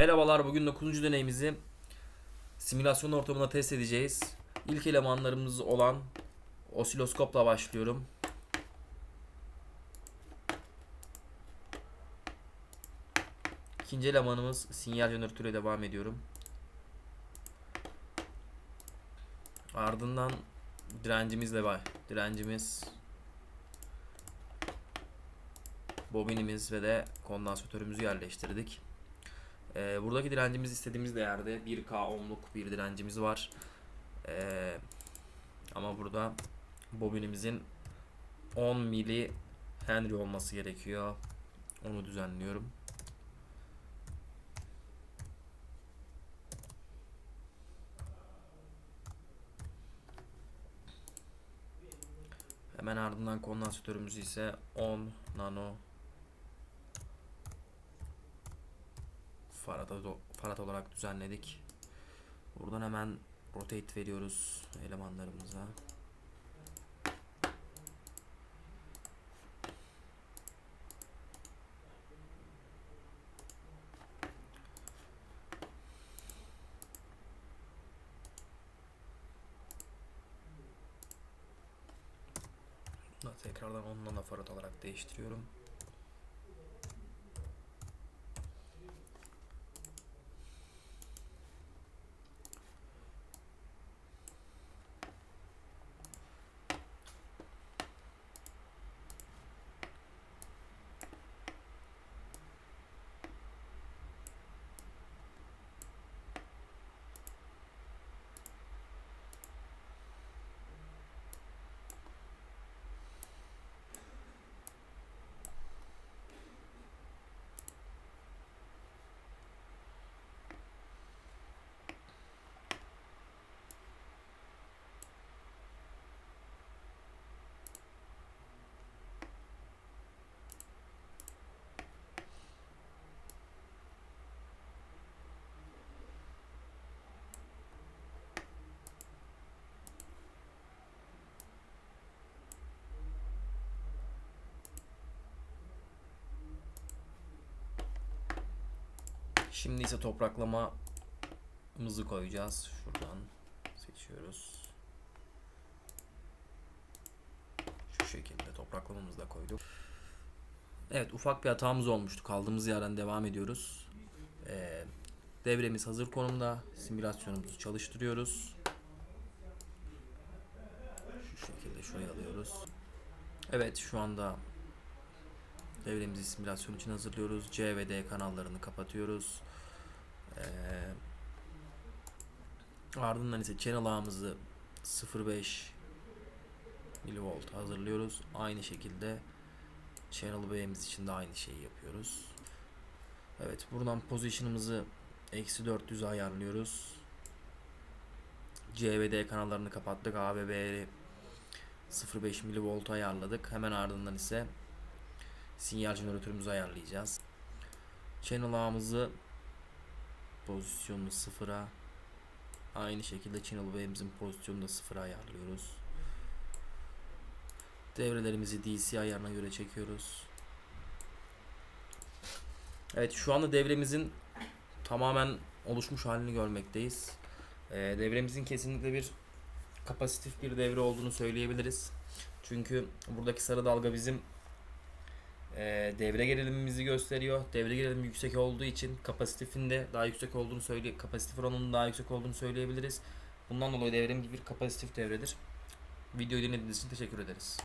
Merhabalar bugün 9. deneyimizi simülasyon ortamında test edeceğiz. İlk elemanlarımız olan osiloskopla başlıyorum. İkinci elemanımız sinyal jeneratörüyle devam ediyorum. Ardından direncimizle var. Direncimiz bobinimiz ve de kondansatörümüzü yerleştirdik. Ee, buradaki direncimiz istediğimiz değerde 1K ohmluk bir direncimiz var. Ee, ama burada bobinimizin 10 mili Henry olması gerekiyor. Onu düzenliyorum. Hemen ardından kondansatörümüzü ise 10 nano farad, farad olarak düzenledik. Buradan hemen rotate veriyoruz elemanlarımıza. Tekrardan onunla da farad olarak değiştiriyorum. Şimdi ise topraklamamızı koyacağız. Şuradan seçiyoruz. Şu şekilde topraklamamızı da koyduk. Evet ufak bir hatamız olmuştu. Kaldığımız yerden devam ediyoruz. Ee, devremiz hazır konumda. Simülasyonumuzu çalıştırıyoruz. Şu şekilde şuraya alıyoruz. Evet şu anda Devremizi simülasyon için hazırlıyoruz. C ve D kanallarını kapatıyoruz. Ee, ardından ise channel ağımızı 0.5 milivolt hazırlıyoruz. Aynı şekilde channel B'miz için de aynı şeyi yapıyoruz. Evet buradan position'ımızı eksi 400 ayarlıyoruz. C ve D kanallarını kapattık. A ve B'yi 0.5 milivolt ayarladık. Hemen ardından ise sinyal jeneratörümüzü ayarlayacağız. Channel ağımızı pozisyonunu sıfıra aynı şekilde channel B'mizin pozisyonunu da sıfıra ayarlıyoruz. Devrelerimizi DC ayarına göre çekiyoruz. Evet şu anda devremizin tamamen oluşmuş halini görmekteyiz. Ee, devremizin kesinlikle bir kapasitif bir devre olduğunu söyleyebiliriz. Çünkü buradaki sarı dalga bizim e, devre gerilimimizi gösteriyor. Devre gerilimi yüksek olduğu için kapasitifin de daha yüksek olduğunu söyle kapasitif oranının daha yüksek olduğunu söyleyebiliriz. Bundan dolayı devremiz bir kapasitif devredir. Videoyu dinlediğiniz için teşekkür ederiz.